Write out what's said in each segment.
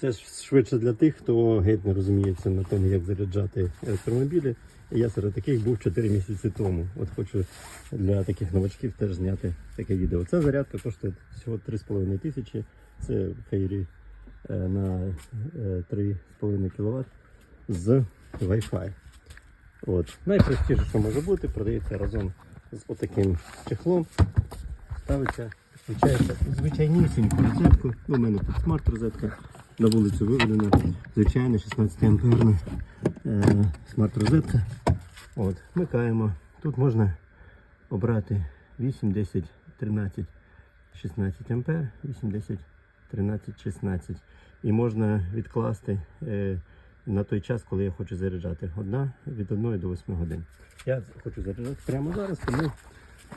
Це ж швидше для тих, хто геть не розуміється на тому, як заряджати електромобілі. Я серед таких був 4 місяці тому. От хочу для таких новачків теж зняти таке відео. Ця зарядка коштує всього 3,5 тисячі. Це фейрі е, на е, 3,5 кВт з Wi-Fi. От. Найпростіше, що може бути, продається разом з отаким чехлом. Ставиться, включається звичайнісіньку розетку. Ну, у мене тут смарт-розетка. На вулицю виведена. Звичайна 16 амперна е, смарт-розетка. От, вмикаємо. Тут можна обрати 8, 10, 13, 16 ампер, 8, 10, 13, 16. І можна відкласти е, на той час, коли я хочу заряджати. Одна від 1 до 8 годин. Я хочу заряджати прямо зараз, тому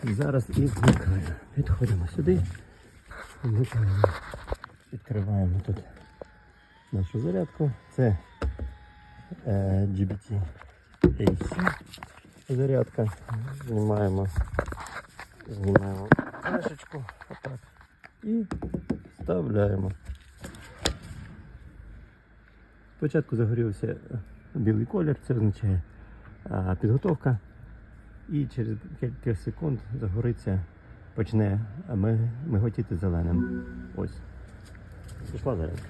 зараз і вмикаю. Підходимо сюди. Вмикаємо. Відкриваємо тут нашу зарядку. Це е, GBT AC зарядка. Знімаємо, знімаємо кришечку отак і вставляємо. Спочатку загорівся білий колір, це означає а, підготовка. І через кілька секунд загориться, почне миготіти зеленим. Ось. Пішла зарядка.